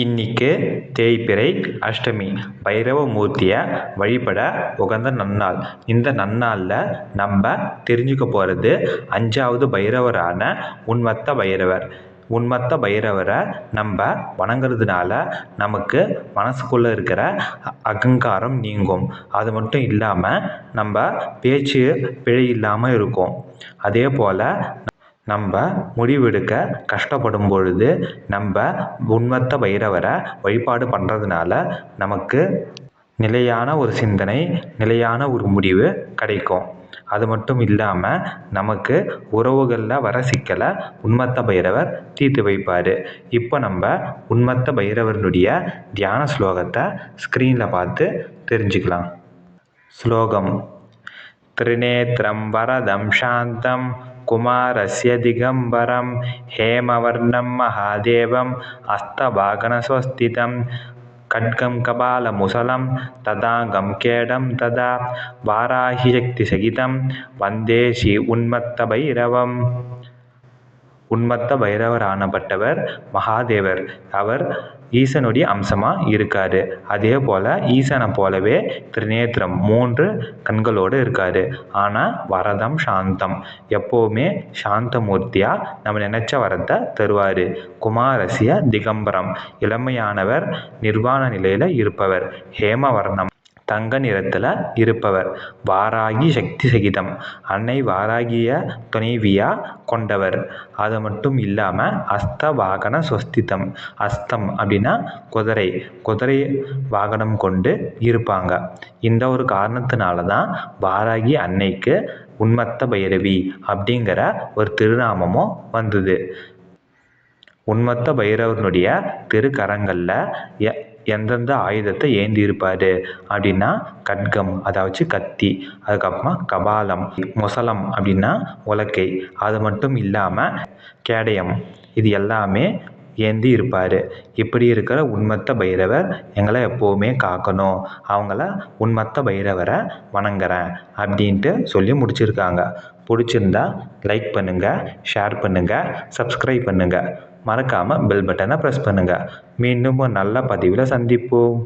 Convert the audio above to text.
இன்னைக்கு தேய்பிறை அஷ்டமி. பைரவ மூர்த்தியை வழிபட உகந்த நன்னாள். இந்த நன்னாளில் நம்ம தெரிஞ்சுக்க போகிறது அஞ்சாவது பைரவரான உன்மத்த பைரவர். உன்மத்த பைரவரை நம்ம வணங்குறதுனால நமக்கு மனசுக்குள்ளே இருக்கிற அகங்காரம் நீங்கும். அது மட்டும் இல்லாமல் நம்ம பேச்சு பிழை இல்லாமல் இருக்கும். அதே போல் நம்ம முடிவெடுக்க கஷ்டப்படும் பொழுது நம்ம உன்மத்த பைரவரை வழிபாடு பண்ணுறதுனால நமக்கு நிலையான ஒரு சிந்தனை நிலையான ஒரு முடிவு கிடைக்கும் அது மட்டும் இல்லாமல் நமக்கு உறவுகளில் வர சிக்கலை உன்மத்த பைரவர் தீர்த்து வைப்பார் இப்போ நம்ம உன்மத்த பைரவருடைய தியான ஸ்லோகத்தை ஸ்க்ரீனில் பார்த்து தெரிஞ்சுக்கலாம் ஸ்லோகம் त्रिनेत्रं वरदं शान्तं कुमारस्य दिगम्बरं हेमवर्णं महादेवम् अस्तभागनस्वस्थितं खड्गं कपालमुसलं तदाङ्गं केडं तदा वाराहिशक्तिसहितं वन्दे श्री उन्मत्तभैरवम् உன்மத்த பைரவரானப்பட்டவர் மகாதேவர். அவர் ஈசனுடைய அம்சமாக இருக்கார். அதே போல் ஈசனை போலவே திரிநேத்திரம் மூன்று கண்களோடு இருக்கார். ஆனால் வரதம் சாந்தம். எப்போவுமே சாந்தமூர்த்தியாக நம்ம நினச்ச வரத்தை தருவார். குமாரசிய திகம்பரம். இளமையானவர் நிர்வாண நிலையில் இருப்பவர். ஹேமவர்ணம். தங்க நிறத்தில் இருப்பவர். வாராகி சக்தி சகிதம். அன்னை வாராகிய துணைவியாக கொண்டவர். அது மட்டும் இல்லாமல் அஸ்த வாகன சொஸ்திதம் அஸ்தம் அப்படின்னா குதிரை. குதிரை வாகனம் கொண்டு இருப்பாங்க. இந்த ஒரு காரணத்தினால தான் வாராகி அன்னைக்கு உன்மத்த பைரவி அப்படிங்கிற ஒரு திருநாமமும் வந்தது. உன்மத்த பைரவனுடைய திருக்கரங்களில் எந்தெந்த ஆயுதத்தை ஏந்தி இருப்பார் அப்படின்னா கட்கம் அதாவது கத்தி அதுக்கப்புறமா கபாலம் முசலம் அப்படின்னா உலக்கை. அது மட்டும் இல்லாமல் கேடயம் இது எல்லாமே ஏந்தி இருப்பார் இப்படி இருக்கிற உண்மத்த பைரவர் எங்களை எப்போவுமே காக்கணும். அவங்கள உண்மத்த பைரவரை வணங்குறேன் அப்படின்ட்டு சொல்லி முடிச்சிருக்காங்க. பிடிச்சிருந்தா லைக் பண்ணுங்கள் ஷேர் பண்ணுங்கள் சப்ஸ்கிரைப் பண்ணுங்கள் மறக்காமல் பெல் பட்டனை ப்ரெஸ் பண்ணுங்கள் மீண்டும் ஒரு நல்ல பதிவில் சந்திப்போம்.